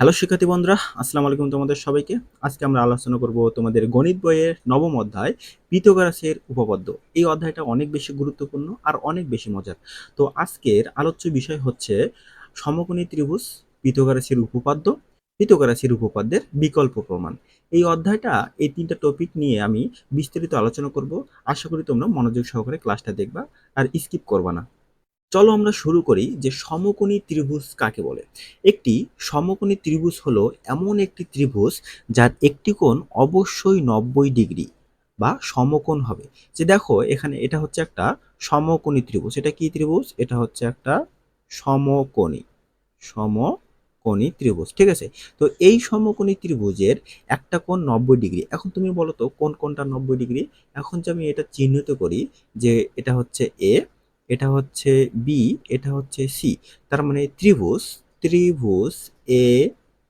Hello শিক্ষার্থী বন্ধুরা, আসসালামু আলাইকুম তোমাদের সবাইকে। আজকে আমরা আলোচনা করব তোমাদের গণিত বইয়ের নবম অধ্যায়, পিথোগারাসের উপপাদ্য। এই অধ্যায়টা অনেক বেশি গুরুত্বপূর্ণ আর অনেক বেশি মজার। তো আজকের আলোচ্য বিষয় হচ্ছে সমকোণী ত্রিভুজ, পিথোগারাসের উপপাদ্য, পিথোগারাসের উপপাদ্যের বিকল্প প্রমাণ। এই অধ্যায়টা, এই তিনটা টপিক নিয়ে আমি বিস্তারিত আলোচনা করব। আশা করি তোমরা মনোযোগ সহকারে ক্লাসটা দেখবা আর স্কিপ করবা না। চলো আমরা শুরু করি যে সমকোণী ত্রিভুজ কাকে বলে। একটি সমকোণী ত্রিভুজ হলো এমন একটি ত্রিভুজ যার একটি কোণ অবশ্যই নব্বই ডিগ্রি বা সমকোণ হবে। যে দেখো এখানে এটা হচ্ছে একটা সমকোণী ত্রিভুজ। এটা কি ত্রিভুজ? এটা হচ্ছে একটা সমকোণী সমকোণী ত্রিভুজ, ঠিক আছে? তো এই সমকোণী ত্রিভুজের একটা কোণ নব্বই ডিগ্রি। এখন তুমি বলো তো কোন কোনটা নব্বই ডিগ্রি? এখন যে আমি এটা চিহ্নিত করি যে এটা হচ্ছে এ এটা হচ্ছে বি এটা হচ্ছে সি তার মানে ত্রিভুজ ত্রিভুজ এ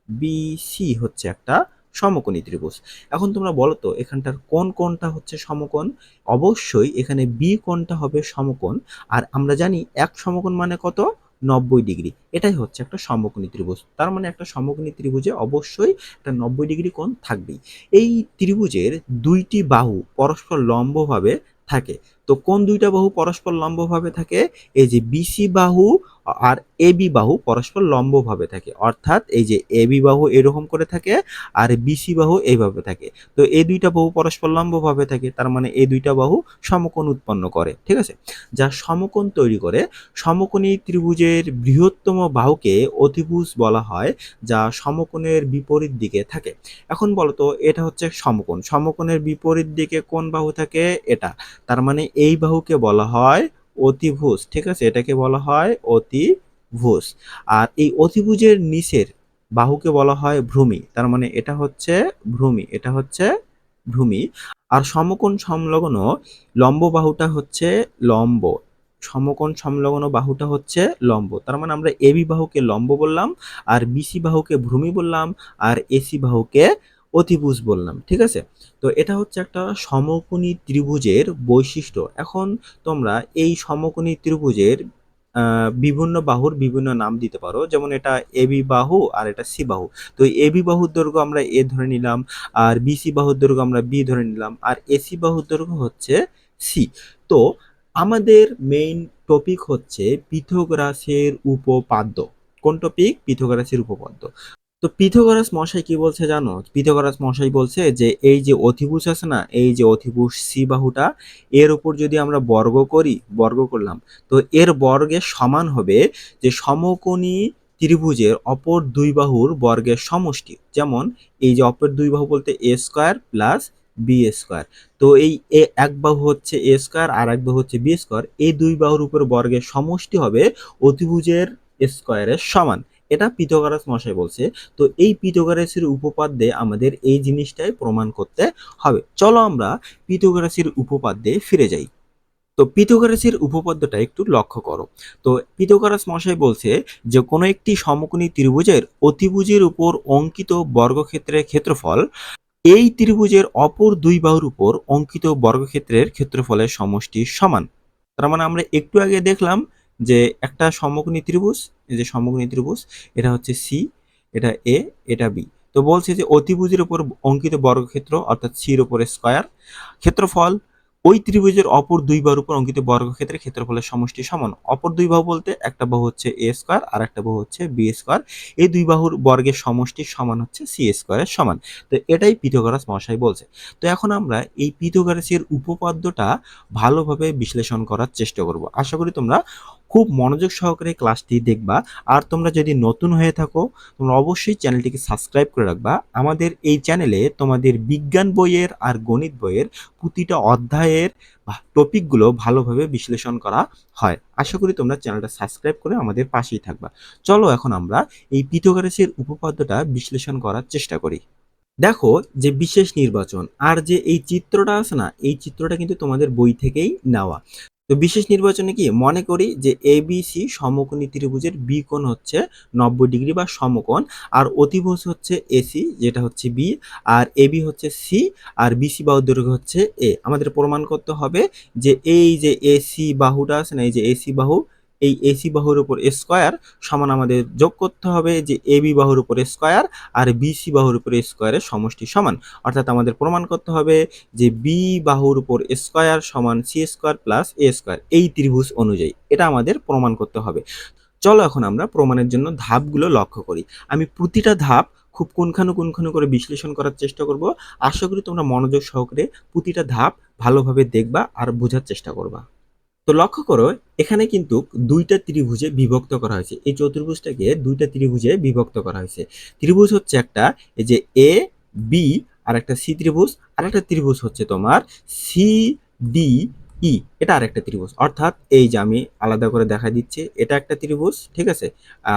বি সি হচ্ছে একটা সমকোণী ত্রিভুজ। এখন তোমরা বলো তো, এখানটার কোন কোনটা হচ্ছে সমকোণ? অবশ্যই এখানে বি কোণটা হবে সমকোণ। আর আমরা জানি এক সমকোণ মানে কত? নব্বই ডিগ্রি। এটাই হচ্ছে একটা সমকোণী ত্রিভুজ। তার মানে একটা সমকোণী ত্রিভুজে অবশ্যই একটা নব্বই ডিগ্রি কোণ থাকবেই। এই ত্রিভুজের দুইটি বাহু পরস্পর লম্বভাবে থাকে। তো কোন দুইটা বাহু পরস্পর লম্বভাবে থাকে? এই যে বিসি বাহু আর এবি বাহু পরস্পর লম্বভাবে থাকে। অর্থাৎ এই যে এবি বাহু এরকম করে থাকে আর বিসি বাহু এইভাবে থাকে। তো এই দুইটা বাহু পরস্পর লম্বভাবে থাকে, তার মানে এই দুইটা বাহু সমকোণ উৎপন্ন করে, ঠিক আছে? যা সমকোণ তৈরি করে, সমকোণী ত্রিভুজের বৃহত্তম বাহুকে অতিভুজ বলা হয়, যা সমকোণের বিপরীত দিকে থাকে। এখন বলতো এটা হচ্ছে সমকোণ। সমকোণের বিপরীত দিকে কোন বাহু থাকে? এটা। তার মানে এই বাহুকে বলা হয় অতিভুজ, ঠিক আছে? এটাকে বলা হয় অতিভুজ। আর এই অতিভুজের নিচের বাহুকে বলা হয় ভ্রূমি, তার মানে এটা হচ্ছে ভ্রূমি, এটা হচ্ছে ভ্রূমি। আর সমকোণ সংলগ্ন লম্ব বাহুটা হচ্ছে লম্ব, সমকোণ সংলগ্ন বাহুটা হচ্ছে লম্ব। তার মানে আমরা এবি বাহুকে লম্ব বললাম, আর বিসি বাহুকে ভ্রূমি বললাম, আর এসি বাহুকে অতিভুজ বললাম, ঠিক আছে? তো এটা হচ্ছে একটা সমকোণী ত্রিভুজের বৈশিষ্ট্য। এখন তোমরা এই সমকোণী ত্রিভুজের বিভিন্ন বাহুর বিভিন্ন নাম দিতে পারো। যেমন এটা এবি বাহু আর এটা সি বাহু। তো এবি বাহুর দৈর্ঘ্য আমরা এ ধরে নিলাম, আর বিসি বাহুর দৈর্ঘ্য আমরা বি ধরে নিলাম, আর এসি বাহুর দৈর্ঘ্য হচ্ছে সি। তো আমাদের মেইন টপিক হচ্ছে পিথাগোরাসের উপপাদ্য। কোন টপিক পিথাগোরাসের উপপাদ্য। তো পিথাগোরাস মশাই কি বলছে জানো? পিথাগোরাস মশাই বলছে যে, এই যে অধিভুজ আছে না, এই যে অধিভুজ সি বাহুটা এর উপর যদি আমরা বর্গ করি, বর্গ করলাম, তো এর বর্গের সমান হবে যে সমকোণী ত্রিভুজের অপর দুই বাহুর বর্গের সমষ্টি। যেমন, এই যে অপর দুই বাহু বলতে A square plus B square. তো এই এক বাহু হচ্ছে এ স্কোয়ার আর এক বাহু হচ্ছে বি স্কোয়ার। এই দুই বাহুর উপর বর্গের সমষ্টি হবে অতিভুজের স্কোয়ারের সমান। এটা পিথাগোরাস মশাই বলছে। তো এই পিথাগোরাসের উপপাদ্যে আমাদের এই জিনিসটাই প্রমাণ করতে হবে। চলো আমরা পিথাগোরাসের উপপাদ্যে ফিরে যাই। তো পিথাগোরাসের উপপাদ্যটা একটু লক্ষ্য করো। তো পিথাগোরাস মশাই বলছে যে, কোনো একটি সমকোণী ত্রিভুজের অতিভুজের উপর অঙ্কিত বর্গক্ষেত্রের ক্ষেত্রফল, এই ত্রিভুজের অপর দুই বাহুর উপর অঙ্কিত বর্গক্ষেত্রের ক্ষেত্রফলের সমষ্টি সমান। তার মানে আমরা একটু আগে দেখলাম যে একটা সমকোণী ত্রিভুজ এই যে সমকোণী ত্রিভুজ এটা হচ্ছে সি এটা এ এটা বি তো বলছে যে অতিভুজের উপর অঙ্কিত বর্গক্ষেত্র, অর্থাৎ সির উপর স্কয়ার ক্ষেত্রফল ওই ত্রিভুজের অপর দুই বাহুর উপর অঙ্কিত বর্গক্ষেত্রের ক্ষেত্রফলের সমষ্টি সমান। অপর দুই বাহু বলতে একটা বাহু হচ্ছে এ স্কয়ার আর একটা বাহু হচ্ছে বি স্কয়ার এই দুই বাহুর বর্গের সমষ্টি সমান হচ্ছে সি স্কয়ারের সমান। তো এটাই পিথাগোরাস মহাশয় বলছে। তো এখন আমরা এই পিথাগোরাসের উপপাদ্যটা ভালোভাবে বিশ্লেষণ করার চেষ্টা করব। আশা করি তোমরা খুব মনোযোগ সহকারে ক্লাসটি দেখবা। আর তোমরা যদি নতুন হয়ে থাকো, তোমরা অবশ্যই চ্যানেলটিকে সাবস্ক্রাইব করে রাখবা। আমাদের এই চ্যানেলে তোমাদের বিজ্ঞান বইয়ের আর গণিত বইয়ের প্রতিটা অধ্যায়ের টপিকগুলো ভালোভাবে বিশ্লেষণ করা হয়। আশা করি তোমরা চ্যানেলটা সাবস্ক্রাইব করে আমাদের পাশেই থাকবা। চলো এখন আমরা এই পিথোগারাসের উপপাদ্যটা বিশ্লেষণ করার চেষ্টা করি। দেখো, যে বিশেষ নির্বাচন, আর যে এই চিত্রটা আছে না, এই চিত্রটা কিন্তু তোমাদের বই থেকেই নেওয়া। তো বিশেষ নির্বাচনে কি মনে করি যে এবিসি সমকোণী ত্রিভুজের বি কোণ হচ্ছে নব্বই ডিগ্রি বা সমকোণ, আর অতিভুজ হচ্ছে এসি যেটা হচ্ছে বি আর এ বি হচ্ছে সি আর বি সি বাহু দৈর্ঘ্য হচ্ছে এ আমাদের প্রমাণ করতে হবে যে এই যে এ সি বাহুটা আছে না, এই যে এসি বাহু এই এসি বাহুর উপর স্কোয়ার সমান আমাদের যোগ করতে হবে যে এবি বাহুর উপর স্কোয়ার আর বিসি বাহুর উপর স্কোয়ারের সমষ্টি সমান। অর্থাৎ আমাদের প্রমাণ করতে হবে যে বি বাহুর উপর স্কোয়ার সমান C square plus A square এই ত্রিভুজ অনুযায়ী। এটা আমাদের প্রমাণ করতে হবে। চলো এখন আমরা প্রমাণের জন্য ধাপগুলো লক্ষ্য করি। আমি প্রতিটা ধাপ খুব কোনখানো কোনখানো করে বিশ্লেষণ করার চেষ্টা করব। আশা করি তোমরা মনোযোগ সহকারে প্রতিটা ধাপ ভালোভাবে দেখবা আর বোঝার চেষ্টা করবা। তো লক্ষ্য করো, এখানে কিন্তু দুইটা ত্রিভুজে বিভক্ত করা হয়েছে। এই চতুর্ভুজটাকে দুইটা ত্রিভুজে বিভক্ত করা হয়েছে। ত্রিভুজ হচ্ছে একটা, এই যে এ বি আর একটা সি ত্রিভুজ, আর একটা ত্রিভুজ হচ্ছে তোমার সি ডি ই এটা আরেকটা ত্রিভুজ। অর্থাৎ এই যে আমি আলাদা করে দেখা দিচ্ছি, এটা একটা ত্রিভুজ, ঠিক আছে?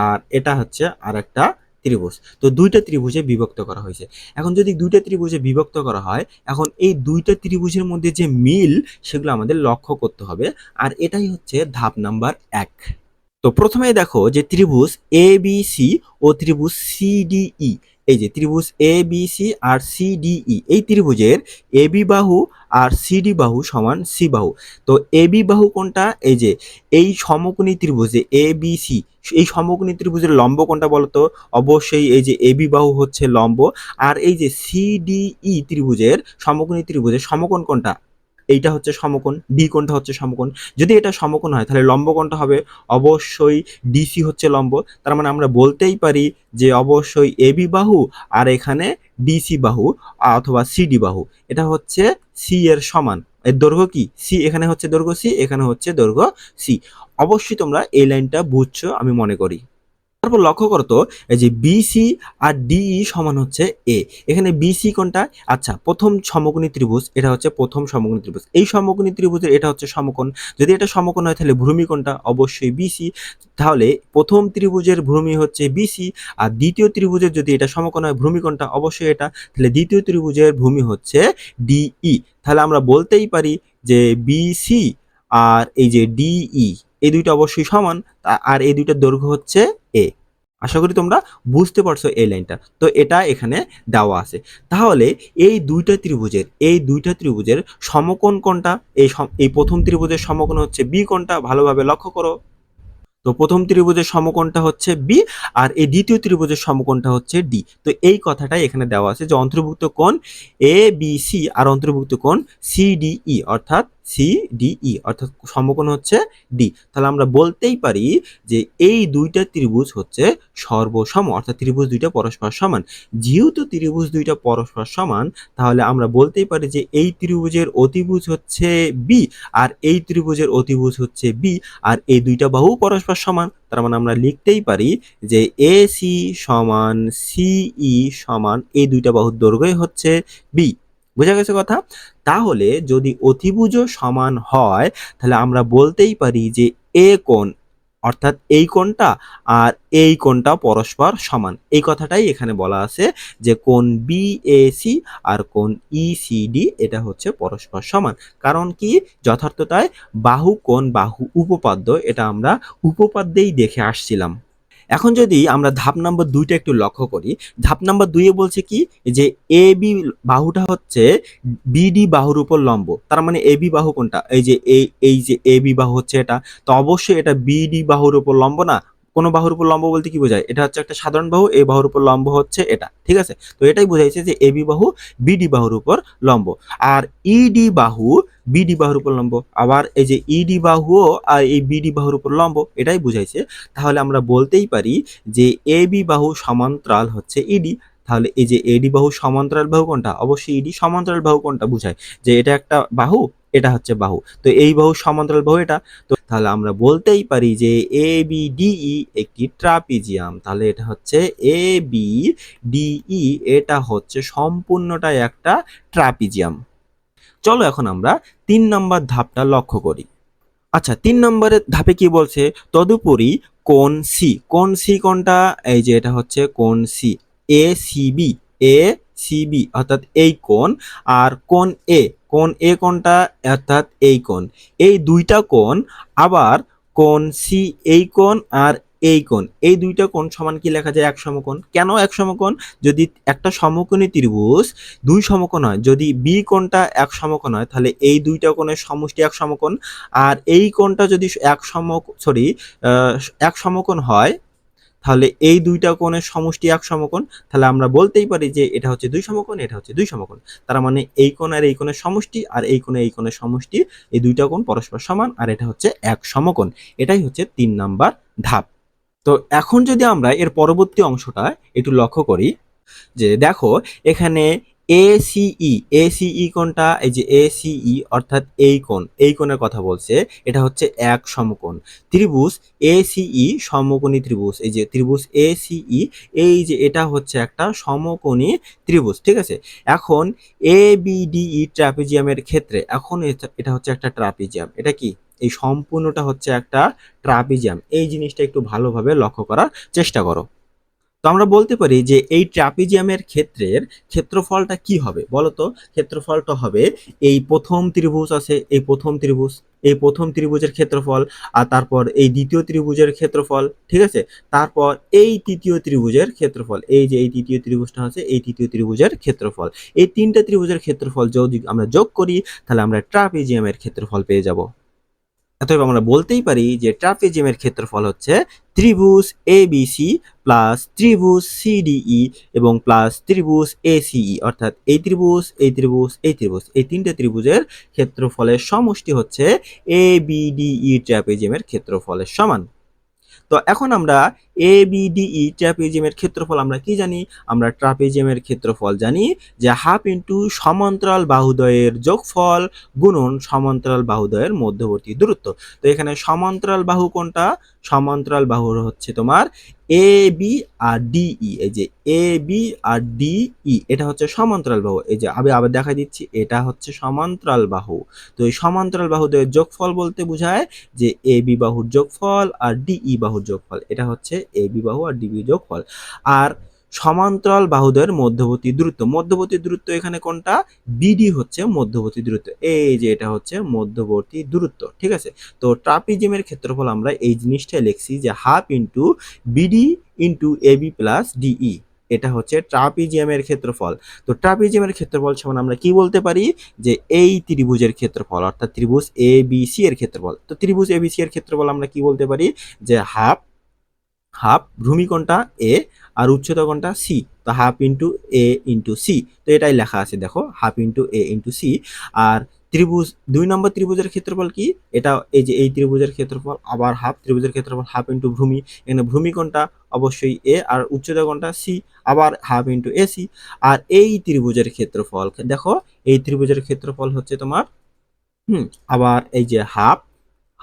আর এটা হচ্ছে আর একটা ত্রিভুজ। তো দুইটা ত্রিভুজে বিভক্ত করা হয়েছে। এখন যদি দুইটা ত্রিভুজে বিভক্ত করা হয়, এখন এই দুইটা ত্রিভুজের মধ্যে যে মিল, সেগুলো আমাদের লক্ষ্য করতে হবে। আর এটাই হচ্ছে ধাপ নাম্বার এক। তো প্রথমেই দেখো যে ত্রিভুজ এ বি সি ও ত্রিভুজ সিডিই এই যে ত্রিভুজ এ বি সি আর সি ডি ই এই ত্রিভুজের এ বি বাহু আর সিডি বাহু সমান সি বাহু। তো এ বি বাহু কোনটা? এই যে এই সমকোণী ত্রিভুজে এ বি সি এই সমকোণী ত্রিভুজের লম্ব কোনটা বলতো? অবশ্যই এই যে এ বি বাহু হচ্ছে লম্ব। আর এই যে সিডিই ত্রিভুজের, সমকোণী ত্রিভুজের সমকোণ কোনটা? এইটা হচ্ছে সমকোণ ডি কোণটা হচ্ছে সমকোণ। যদি এটা সমকোণ হয়, তাহলে লম্ব কোণটা হবে অবশ্যই ডিসি হচ্ছে লম্ব। তার মানে আমরা বলতেই পারি যে অবশ্যই এবি বাহু আর এখানে ডিসি বাহু অথবা সিডি বাহু। এটা হচ্ছে সি এর সমান। এর দৈর্ঘ্য কি? সি এখানে হচ্ছে দৈর্ঘ্য সি এখানে হচ্ছে দৈর্ঘ্য সি অবশ্যই তোমরা এই লাইনটা বুঝছ, আমি মনে করি। তারপর লক্ষ্য করতো এই যে বিসি আর ডিই সমান হচ্ছে এ এখানে বিসি কোনটা? আচ্ছা প্রথম সমকোণী ত্রিভুজ, এটা হচ্ছে প্রথম সমকোণী ত্রিভুজ। এই সমকোণী ত্রিভুজের এটা হচ্ছে সমকোণ। যদি এটা সমকোণ হয়, তাহলে ভূমি কোনটা? অবশ্যই বিসি তাহলে প্রথম ত্রিভুজের ভূমি হচ্ছে বিসি আর দ্বিতীয় ত্রিভুজের যদি এটা সমকোণ হয়, ভূমি কোনটা? অবশ্যই এটা। তাহলে দ্বিতীয় ত্রিভুজের ভূমি হচ্ছে ডিই তাহলে আমরা বলতেই পারি যে বিসি আর এই যে ডিই এই দুইটা অবশ্যই সমান আর এই দুইটার দৈর্ঘ্য হচ্ছে এ আশা করি তোমরা বুঝতে পারছ এই লাইনটা। তো এটা এখানে দেওয়া আছে। তাহলে এই দুইটা ত্রিভুজের, এই দুইটা ত্রিভুজের সমকোণ কোনটা? এই এই প্রথম ত্রিভুজের সমকোণ হচ্ছে বি কোনটা? ভালোভাবে লক্ষ্য করো। তো প্রথম ত্রিভুজের সমকোণটা হচ্ছে বি আর এই দ্বিতীয় ত্রিভুজের সমকোণটা হচ্ছে ডি তো এই কথাটাই এখানে দেওয়া আছে যে অন্তর্ভুক্ত কোণ এ বি সি আর অন্তর্ভুক্ত কোণ সি ডি ই অর্থাৎ সি ডি ই অর্থাৎ সমকোণ হচ্ছে ডি তাহলে আমরা বলতেই পারি যে এই দুইটা ত্রিভুজ হচ্ছে সর্বসম, অর্থাৎ ত্রিভুজ দুইটা পরস্পর সমান। যেহেতু ত্রিভুজ দুইটা পরস্পর সমান, তাহলে আমরা বলতেই পারি যে এই ত্রিভুজের অতিভুজ হচ্ছে বি আর এই ত্রিভুজের অতিভুজ হচ্ছে বি আর এই দুইটা বাহু পরস্পর সমান। তার মানে আমরা লিখতেই পারি যে এ সি সমান সিই সমান এই দুইটা বাহুর দৈর্ঘ্যই হচ্ছে বি বোঝা গেছে কথা? তাহলে যদি অতিভুজ সমান হয়, তাহলে আমরা বলতেই পারি যে এ কোণ, অর্থাৎ এই কোণটা আর এই কোণটা পরস্পর সমান। এই কথাটাই এখানে বলা আছে যে কোণ বি এ সি আর কোণ ই সি ডি এটা হচ্ছে পরস্পর সমান। কারণ কি? যথার্থতায় বাহু কোণ, বাহু উপপাদ্য, এটা আমরা উপপাদ্যেই দেখে আসছিলাম। এখন যদি আমরা ধাপ নাম্বার দুইটা একটু লক্ষ্য করি, ধাপ নাম্বার দুইয়ে বলছে কি? যে এ বি বাহুটা হচ্ছে বিডি বাহুর উপর লম্ব। তার মানে এ বি বাহু কোনটা? এই যে এই এই যে এ বি বাহু হচ্ছে এটা। তো অবশ্যই এটা বিডি বাহুর উপর লম্ব না কোন বাহুর উপর লম্ব বলতে কি বোঝায়? এটা হচ্ছে একটা সাধারণ বাহু, এই বাহুর উপর লম্ব হচ্ছে এটা, ঠিক আছে? তো এটাই বোঝাইছে যে এবি বাহু বিডি বাহুর উপর লম্ব। আর ইডি বাহু বিডি বাহুর উপর লম্ব। আবার এই যে ইডি বাহুও আর এই বিডি বাহুর উপর লম্ব, এটাই বুঝাইছে। তাহলে আমরা বলতেই পারি যে এবি বাহু সমান্তরাল হচ্ছে ইডি তাহলে এই যে এডি বাহু সমান্তরাল বাহু কোনটা? অবশ্যই ইডি সমান্তরাল বাহু কোনটা বুঝায়? যে এটা একটা বাহু, এটা হচ্ছে বাহু। তো এই বাহু সমান্তরাল বাহু এটা। তো তাহলে আমরা বলতেই পারি যে এ বি ডিই একটি ট্রাপিজিয়াম। তাহলে এটা হচ্ছে এ বি ডিই এটা হচ্ছে সম্পূর্ণটাই একটা ট্রাপিজিয়াম। চলো এখন আমরা তিন নম্বর ধাপটা লক্ষ্য করি। আচ্ছা তিন নম্বরের ধাপে কি বলছে? তদুপরি কোন সি কোন সি কোনটা এই যে এটা হচ্ছে কোন C A CB A CB অর্থাৎ এই কোন আর কোন এ কোন এ কোনটা অর্থাৎ এই কোণ। এই দুইটা কোণ আবার কোন সি এই কোণ আর এই কোণ। এই দুইটা কোণ সমান কি লেখা যায়? এক সমকোণ। কেন এক সমকোণ? যদি একটা সমকোণী ত্রিভুজ দুই সমকোণ হয়, যদি বি কোণটা এক সমকোণ হয়, তাহলে এই দুইটা কোণের সমষ্টি এক সমকোণ। আর এই কোণটা যদি এক সম সরি এক সমকোণ হয় তাহলে এই দুইটা কোণের সমষ্টি এক সমকোণ, তাহলে আমরা বলতেই পারি যে এটা হচ্ছে দুই সমকোণ, এটা হচ্ছে দুই সমকোণ। তার মানে এই কোণ আর এই কোণের সমষ্টি আর এই কোণে এই কোণের সমষ্টি, এই দুইটা কোণ পরস্পর সমান আর এটা হচ্ছে এক সমকোণ। এটাই হচ্ছে তিন নাম্বার ধাপ। তো এখন যদি আমরা এর পরবর্তী অংশটা একটু লক্ষ্য করি, যে দেখো এখানে এসিই এসিই কোণটা এই যে এসিই অর্থাৎ এই কোণ, এই কোণের কথা বলছে। এটা হচ্ছে এক সমকোণ। ত্রিভুজ এসিই সমকোণী ত্রিভুজ। এই যে ত্রিভুজ এসিই এই যে এটা হচ্ছে একটা সমকোণী ত্রিভুজ, ঠিক আছে? এখন এ বিডিই ট্রাপিজিয়ামের ক্ষেত্রে, এখন এটা হচ্ছে একটা ট্রাপিজিয়াম। এটা কি? এই সম্পূর্ণটা হচ্ছে একটা ট্রাপিজিয়াম। এই জিনিসটা একটু ভালোভাবে লক্ষ্য করার চেষ্টা করো। তো আমরা বলতে পারি যে এই ট্রাপিজিয়ামের ক্ষেত্রের ক্ষেত্রফলটা কি হবে? বলতো ক্ষেত্রফলটা হবে এই প্রথম ত্রিভুজ আছে, এই প্রথম ত্রিভুজ, এই প্রথম ত্রিভুজের ক্ষেত্রফল, আর তারপর এই দ্বিতীয় ত্রিভুজের ক্ষেত্রফল, ঠিক আছে? তারপর এই তৃতীয় ত্রিভুজের ক্ষেত্রফল, এই যে এই তৃতীয় ত্রিভুজটা আছে, এই তৃতীয় ত্রিভুজের ক্ষেত্রফল। এই তিনটা ত্রিভুজের ক্ষেত্রফল যদি আমরা যোগ করি, তাহলে আমরা ট্রাপিজিয়ামের ক্ষেত্রফল পেয়ে যাব। অতএব আমরা বলতেই পারি যে ট্রাপিজিয়ামের ক্ষেত্রফল হচ্ছে ত্রিভুজ এ বিসি প্লাস ত্রিভুজ সিডিই এবং প্লাস ত্রিভুজ এসিই অর্থাৎ এই ত্রিভুজ এই ত্রিভুজ এই ত্রিভুজ, এই তিনটে ত্রিভুজের ক্ষেত্রফলের সমষ্টি হচ্ছে এ বিডিই ট্র্যাপেজিয়ামের ক্ষেত্রফলের সমান। তো এখন আমরা এ বিডিই ট্রাপিজিয়ামের ক্ষেত্রফল আমরা কি জানি? আমরা ট্রাপিজিয়ামের ক্ষেত্রফল জানি যে হাফ ইন্টু সমান্তরাল বাহুদ্বয়ের যোগফল গুণন সমান্তরাল বাহুদ্বয়ের মধ্যবর্তী দূরত্ব। তো এখানে সমান্তরাল বাহু কোনটা? সমান্তরাল বাহু হচ্ছে তোমার এ বি আর ডিই এই যে এ বি আর ডিই এটা হচ্ছে সমান্তরাল বাহু। এই যে আমি আবার দেখা দিচ্ছি, এটা হচ্ছে সমান্তরাল বাহু। তো এই সমান্তরাল বাহুদ্বয়ের যোগফল বলতে বোঝায় যে এ বি বাহুর যোগফল আর ডিই বাহুর যোগফল। এটা হচ্ছে এ বি বাহু আর ডিবি যোগফল আর সমান্তরাল বাহুদের মধ্যবর্তী দূরত্ব। মধ্যবর্তী দূরত্ব এখানে কোনটা? বিডি হচ্ছে মধ্যবর্তী দূরত্ব। এই যে এটা হচ্ছে মধ্যবর্তী দূরত্ব, ঠিক আছে? তো ট্রাপিজিয়ামের ক্ষেত্রফল আমরা এই জিনিসটাই লিখছি যে half into BD into AB plus DE এটা হচ্ছে ট্রাপিজিয়ামের ক্ষেত্রফল। তো ট্রাপিজিয়ামের ক্ষেত্রফল সমান আমরা কি বলতে পারি? যে এই ত্রিভুজের ক্ষেত্রফল, অর্থাৎ ত্রিভুজ এ বি সি এর ক্ষেত্রফল। তো ত্রিভুজ এ বি সি এর ক্ষেত্রফল আমরা কি বলতে পারি? যে হাফ হাফ ভূমি কোণটা এ আর উচ্চতা কোণটা সি। তো half into A into C. তো এটাই লেখা আছে, দেখো, half into A into C. আর ত্রিভুজ, দুই নম্বর ত্রিভুজের ক্ষেত্রফল কি? এটা এই যে এই ত্রিভুজের ক্ষেত্রফল, আবার হাফ ত্রিভুজের ক্ষেত্রফল, হাফ ইন্টু ভূমি। এখানে ভূমি কোণটা অবশ্যই এ আর উচ্চতা কোণটা সি, আবার হাফ ইন্টু এ সি। আর এই ত্রিভুজের ক্ষেত্রফল, দেখো, এই ত্রিভুজের ক্ষেত্রফল হচ্ছে তোমার, হুম, আবার এই যে হাফ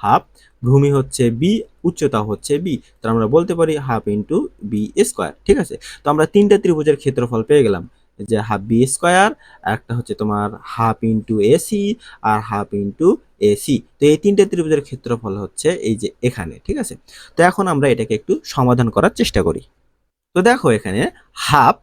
হাফ, ভূমি হচ্ছে বি উচ্চতা হচ্ছে বি তো আমরা বলতে পারি হাফ ইন্টু বি স্কোয়ার ঠিক আছে? তো আমরা তিনটা ত্রিভুজের ক্ষেত্রফল পেয়ে গেলাম যে হাফ বি স্কোয়ার একটা হচ্ছে তোমার হাফ ইন্টু এসি আর হাফ ইন্টু এসি তো এই তিনটে ত্রিভুজের ক্ষেত্রফল হচ্ছে এই যে এখানে, ঠিক আছে? তো এখন আমরা এটাকে একটু সমাধান করার চেষ্টা করি। তো দেখো এখানে হাফ,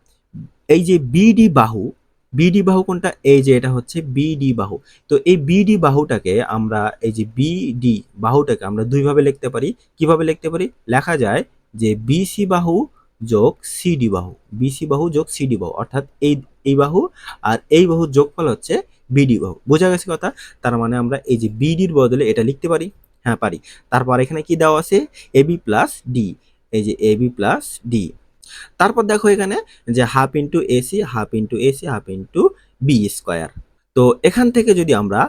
এই যে বিডি বাহু বিডি বাহু কোনটা? এই যে এটা হচ্ছে বিডি বাহু। তো এই বিডি বাহুটাকে আমরা, এই যে বিডি বাহুটাকে আমরা দুইভাবে লিখতে পারি। কীভাবে লিখতে পারি? লেখা যায় যে বিসি বাহু যোগ সিডি বাহু। বিসি বাহু যোগ সিডি বাহু। অর্থাৎ এই এই বাহু আর এই বাহুর যোগফল হচ্ছে বিডি বাহু। বোঝা গেছে কথা? তার মানে আমরা এই যে বিডির বদলে এটা লিখতে পারি। হ্যাঁ পারি। তারপর এখানে কি দেওয়া আছে? এবি প্লাস ডি এই যে এবি প্লাস ডি তারপর দেখো এখানে যে half into AC half into AC half into B square তো এখান থেকে যদি আমরা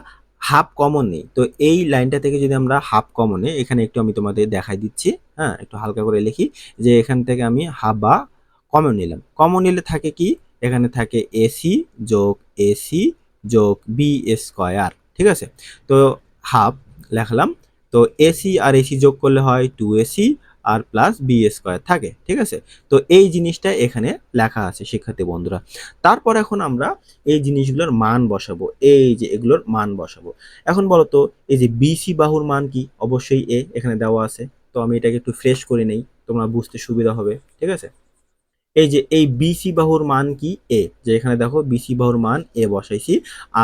হাফ কমন নিই, তো এই লাইনটা থেকে যদি আমরা হাফ কমন নিই, এখানে একটু আমি তোমাদের দেখাই দিচ্ছি হ্যাঁ একটু হালকা করে লিখি, যে এখান থেকে আমি হাফ বা কমন নিলাম। কমন নিলে থাকে কি? এখানে থাকে এসি যোগ এসি যোগ বি স্কোয়ার ঠিক আছে? তো হাফ লেখলাম, তো এসি আর এসি যোগ করলে হয় টু এসি আর প্লাস বি স্কোয়ার থাকে, ঠিক আছে? তো এই জিনিসটা এখানে লেখা আছে শিক্ষার্থী বন্ধুরা। তারপর এখন আমরা এই জিনিসগুলোর মান বসাবো, এই যে এগুলোর মান বসাবো। এখন বলো তো এই যে বিসি বাহুর মান কি? অবশ্যই এ এখানে দেওয়া আছে। তো আমি এটাকে একটু ফ্রেশ করে নেই, তোমরা বুঝতে সুবিধা হবে, ঠিক আছে? এই যে এই বিসি বাহুর মান কি? এ যে এখানে দেখো বিসি বাহুর মান এ বসাইছি,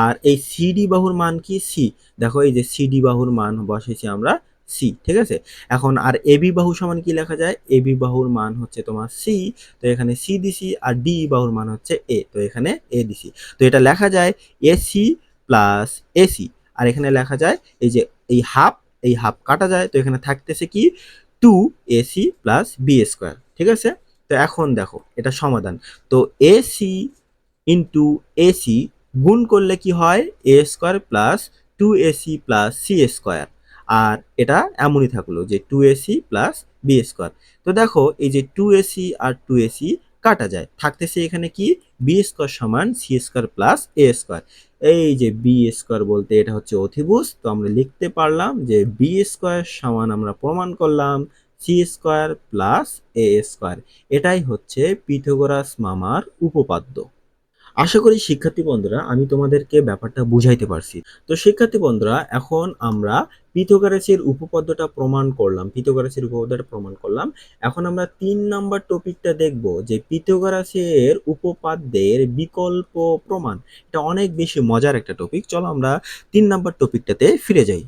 আর এই সিডি বাহুর মান কি? সি দেখো এই যে সিডি বাহুর মান বসাইছি আমরা সি ঠিক আছে? এখন আর এবি বাহু সমান কি লেখা যায়? এবি বাহুর মান হচ্ছে তোমার সি তো এখানে সি দিছি আর ডি বাহুর মান হচ্ছে এ তো এখানে এ দিছি তো এটা লেখা যায় এসি প্লাস এসি আর এখানে লেখা যায় এই যে এই হাফ এই হাফ কাটা যায়, তো এখানে থাকতেছে কি? Two AC plus B square ঠিক আছে? তো এখন দেখো, এটা সমাধান। তো এসি ইন্টু এসি গুণ করলে কি হয়? A square plus two AC plus C square আর এটা এমনই থাকল যে two AC plus B square তো দেখো, এই যে টু এসি আর টু এসি কাটা যায়। থাকতেছে এখানে কি? বি স্কোয়ার সমান C square plus A square এই যে বি স্কোয়ার বলতে এটা হচ্ছে অধিভুজ তো আমরা লিখতে পারলাম যে বি স্কোয়ার সমান আমরা প্রমাণ করলাম C square plus A square এটাই হচ্ছে পিথাগোরাস মামার উপপাদ্য। আশা করি শিক্ষার্থী বন্ধুরা, আমি তোমাদেরকে ব্যাপারটা বুঝাইতে পারছি। তো শিক্ষার্থী বন্ধুরা, এখন আমরা পিথোগারাসের উপপাদ্যটা প্রমাণ করলাম, পিথোগারাসের উপপাদ্যটা প্রমাণ করলাম। এখন আমরা তিন নাম্বার টপিকটা দেখব, যে পিথোগারাসের উপপাদ্যের বিকল্প প্রমাণ। এটা অনেক বেশি মজার একটা টপিক। চলো আমরা তিন নাম্বার টপিকটাতে ফিরে যাই।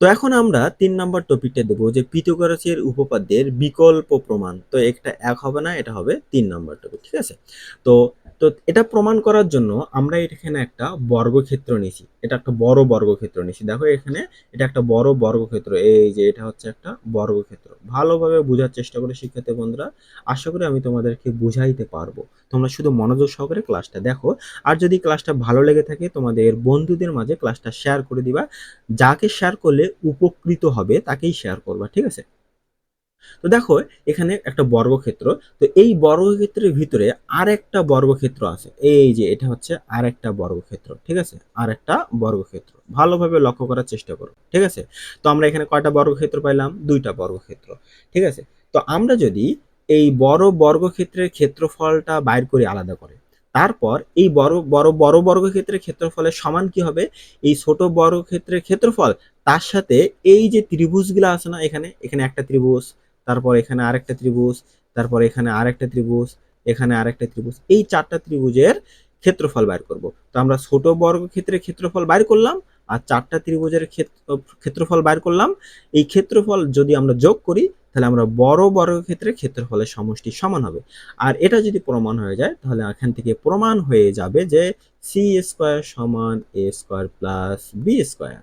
তো এখন আমরা তিন নাম্বার টপিকটা দেবো যে পিথোগারাসের উপপাদ্যের বিকল্প প্রমাণ। তো একটা এক হবে না, এটা হবে তিন নাম্বার টপিক, ঠিক আছে? তো তো এটা প্রমাণ করার জন্য আমরা এখানে একটা বর্গক্ষেত্র নিয়েছি। এটা একটা বড় বর্গক্ষেত্র নিয়েছি। দেখো এখানে এটা একটা বড় বর্গক্ষেত্র। এই যে এটা হচ্ছে একটা বর্গক্ষেত্র। ভালোভাবে বোঝার চেষ্টা করে শিক্ষার্থী বন্ধুরা, আশা করি আমি তোমাদেরকে বুঝাইতে পারব। তোমরা শুধু মনোযোগ সহকারে ক্লাসটা দেখো। আর যদি ক্লাসটা ভালো লেগে থাকে, তোমাদের বন্ধুদের মাঝে ক্লাসটা শেয়ার করে দিবা। যাকে শেয়ার করলে উপকৃত হবে, তাকেই শেয়ার করবা, ঠিক আছে? তো দেখো, এখানে একটা বর্গক্ষেত্র। তো এই বর্গক্ষেত্রের ভিতরে আর একটা বর্গক্ষেত্র আছে। এই যে এটা হচ্ছে আর একটা বর্গক্ষেত্র, ঠিক আছে? আর একটা বর্গক্ষেত্র। ভালোভাবে লক্ষ্য করার চেষ্টা করো, ঠিক আছে? তো আমরা এখানে কয়টা বর্গক্ষেত্র পাইলাম? দুইটা বর্গক্ষেত্র, ঠিক আছে? তো আমরা যদি এই বড় বর্গক্ষেত্রের ক্ষেত্রফলটা বাইর করে আলাদা করে, তারপর এই বড় বড় বড় বর্গক্ষেত্রের ক্ষেত্রফলের সমান কি হবে? এই ছোট বর্গক্ষেত্রের ক্ষেত্রফল, তার সাথে এই যে ত্রিভুজগুলো আছে না এখানে এখানে একটা ত্রিভুজ তারপর এখানে আরেকটা ত্রিভুজ, তারপর এখানে আরেকটা ত্রিভুজ, এখানে আরেকটা ত্রিভুজ। এই চারটা ত্রিভুজের ক্ষেত্রফল বাইর করব। তো আমরা ছোট বর্গক্ষেত্রের ক্ষেত্রফল বাইর করলাম আর চারটা ত্রিভুজের ক্ষেত্রফল বাইর করলাম। এই ক্ষেত্রফল যদি আমরা যোগ করি, তাহলে আমরা বড় বর্গক্ষেত্রের ক্ষেত্রফলের সমষ্টি সমান হবে। আর এটা যদি প্রমাণ হয়ে যায়, তাহলে এখান থেকে প্রমাণ হয়ে যাবে যে সি স্কোয়ার সমান A square plus B square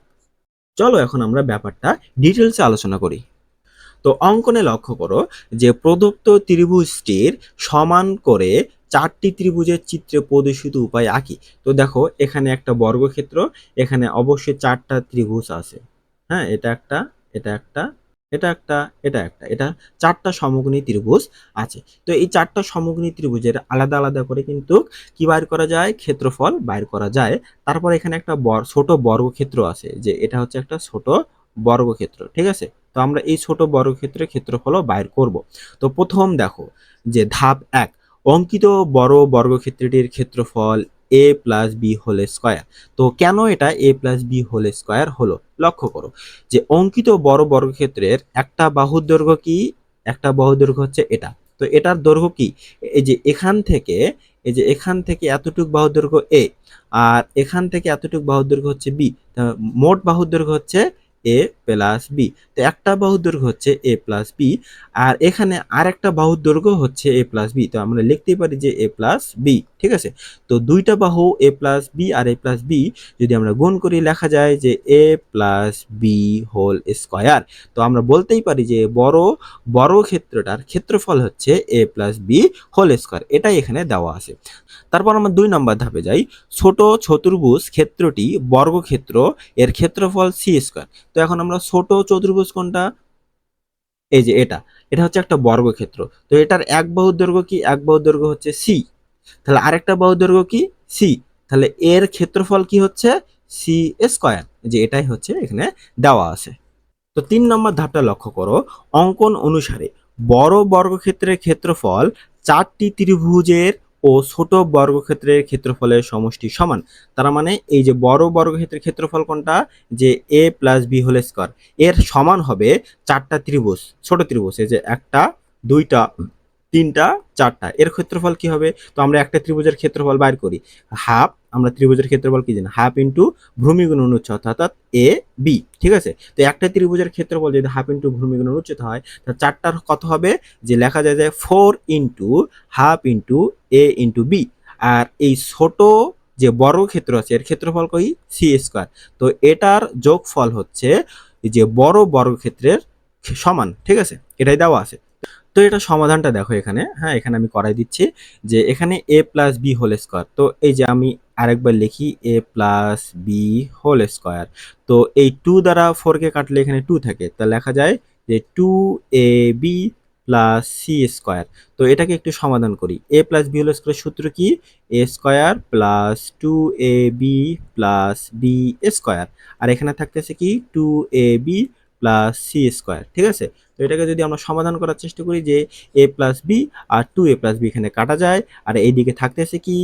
চলো এখন আমরা ব্যাপারটা ডিটেলসে আলোচনা করি। তো অঙ্কনে লক্ষ্য করো যে প্রদত্ত ত্রিভুজটির সমান করে চারটি ত্রিভুজের চিত্রে প্রদর্শিত উপায় আঁকি। তো দেখো, এখানে একটা বর্গক্ষেত্র, এখানে অবশ্যই চারটা ত্রিভুজ আছে। হ্যাঁ এটা একটা এটা একটা এটা একটা এটা একটা, এটা চারটা সমগ্নী ত্রিভুজ আছে। তো এই চারটা সমগ্নী ত্রিভুজের আলাদা আলাদা করে কিন্তু কি বাইর করা যায়? ক্ষেত্রফল বাইর করা যায়। তারপর এখানে একটা ছোট বর্গক্ষেত্র আছে যে এটা হচ্ছে একটা ছোট বর্গক্ষেত্র, ঠিক আছে? তো আমরা এই ছোট বর্গক্ষেত্রের ক্ষেত্রফলও বাইর করব। তো প্রথম দেখো যে ধাপ এক, অঙ্কিত বড় বর্গক্ষেত্রটির ক্ষেত্রফল A plus B whole square তো কেন এটা A plus B whole square হলো? লক্ষ্য করো যে অঙ্কিত বড় বর্গক্ষেত্রের একটা বাহুর দৈর্ঘ্য কি? একটা বাহুর দৈর্ঘ্য হচ্ছে এটা। তো এটার দৈর্ঘ্য কি? এই যে এখান থেকে, এই যে এখান থেকে এতটুক বাহুর দৈর্ঘ্য এ আর এখান থেকে এতটুক বাহুর দৈর্ঘ্য হচ্ছে বি মোট বাহুর দৈর্ঘ্য হচ্ছে এ প্লাস বি তো একটা বাহুর হচ্ছে এ প্লাস বি আর এখানে আর একটা বাহুর হচ্ছে এ প্লাস বি তো আমরা লিখতেই পারি যে এ প্লাস বি ঠিক আছে? তো দুইটা বাহু এ প্লাস বি আর এ প্লাস বি যদি আমরা গুণ করি, লেখা যায় যে A plus B whole square তো আমরা বলতেই পারি যে বড় বড় ক্ষেত্রটার ক্ষেত্রফল হচ্ছে A plus B whole square এটাই এখানে দেওয়া আছে। তারপর আমরা দুই নম্বর ধাপে যাই। ছোট চতুর্ভুজ ক্ষেত্রটি বর্গক্ষেত্র, এর ক্ষেত্রফল সি স্কোয়ার তো এখন আমরা ছোট চতুর্ভুজ কোনটা? এই যে এটা। এটা হচ্ছে একটা বর্গক্ষেত্র। তো এটার এক বাহুর দৈর্ঘ্য কি? এক বাহুর দৈর্ঘ্য হচ্ছে সি তাহলে আরেকটা বাহুর দৈর্ঘ্য কি? সি তাহলে এর ক্ষেত্রফল কি হচ্ছে? সি স্কোয়ার যে এটাই হচ্ছে এখানে দেওয়া আছে। তো তিন নম্বর ধাপটা লক্ষ্য করো। অঙ্কন অনুসারে বড় বর্গক্ষেত্রের ক্ষেত্রফল চারটি ত্রিভুজের ও ছোট বর্গক্ষেত্রের ক্ষেত্রফলের সমষ্টি সমান। তার মানে এই যে বড় বর্গক্ষেত্রের ক্ষেত্রফল কোনটা? যে A plus B whole square এর সমান হবে চারটা ত্রিভুজ, ছোট ত্রিভুজ, এই যে একটা, দুইটা তিনটা, চারটা। এর ক্ষেত্রফল কি হবে? তো আমরা একটা ত্রিভুজের ক্ষেত্রফল বাইর করি। হাফ, আমরা ত্রিভুজের ক্ষেত্রফল কি জানি? হাফ ইন্টু ভূমি গুণন উচ্চতা অর্থাৎ এ, বি, ঠিক আছে? তো একটা ত্রিভুজের ক্ষেত্রফল যদি হাফ ইন্টু ভূমি গুণন উচ্চতা হয়, তা চারটার কত হবে? যে লেখা যায় যে four into half into A into B. আর এই ছোট যে বড় ক্ষেত্র আছে, এর ক্ষেত্রফল কই? C square. তো এটার যোগফল হচ্ছে যে বড় বর্গক্ষেত্রের সমান, ঠিক আছে? এটাই দেওয়া আছে। তো এটা সমাধানটা দেখো এখানে। হ্যাঁ এখানে আমি করাই দিচ্ছি যে এখানে A plus B whole square তো এই যে আমি আরেকবার লিখি A plus B whole square তো এই টু দ্বারা ফোরকে কাটলে এখানে টু থাকে। তা লেখা যায় যে two A B plus C square তো এটাকে একটু সমাধান করি। A plus B whole square সূত্র কি? A square plus two A B plus B square আর এখানে থাকতেছে কি? Two A B plus C square ঠিক আছে? তো এটাকে যদি আমরা সমাধান করার চেষ্টা করি যে এ প্লাস বি আর টু এ প্লাস বি এখানে কাটা যায়, আর এইদিকে থাকতেছে কি?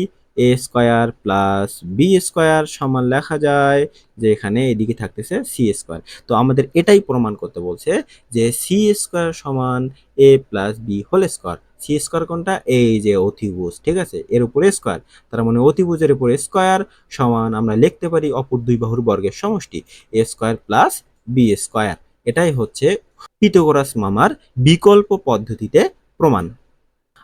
A square plus B square সমান লেখা যায় যে এখানে এদিকে থাকতেছে সি স্কোয়ার তো আমাদের এটাই প্রমাণ করতে বলছে যে সি স্কোয়ার সমান A plus B whole square C square কোনটা? এই যে অতিভুজ, ঠিক আছে? এর উপরে স্কোয়ার তার মানে অতিভুজের উপরে স্কোয়ার সমান আমরা লিখতে পারি অপর দুই বাহুর বর্গের সমষ্টি। A square plus B square এটাই হচ্ছে পিথাগোরাস মামার বিকল্প পদ্ধতিতে প্রমাণ।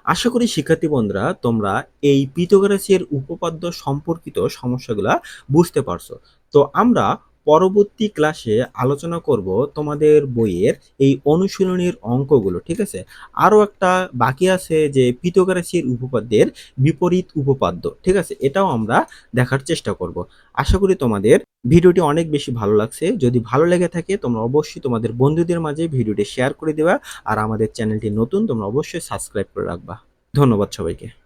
আশা করি শিক্ষার্থী বন্ধুরা, তোমরা এই পিথাগোরাসের উপপাদ্য সম্পর্কিত সমস্যাগুলা বুঝতে পারছ। তো আমরা পরবর্তী ক্লাসে আলোচনা করব তোমাদের বইয়ের এই অনুশীলনীর অঙ্কগুলো, ঠিক আছে? আরও একটা বাকি আছে যে পিথাগোরাসের উপপাদ্যের বিপরীত উপপাদ্য, ঠিক আছে? এটাও আমরা দেখার চেষ্টা করব। আশা করি তোমাদের ভিডিওটি অনেক বেশি ভালো লাগছে। যদি ভালো লেগে থাকে, তোমরা অবশ্যই তোমাদের বন্ধুদের মাঝে ভিডিওটি শেয়ার করে দেবা আর আমাদের চ্যানেলটি নতুন, তোমরা অবশ্যই সাবস্ক্রাইব করে রাখবা। ধন্যবাদ সবাইকে।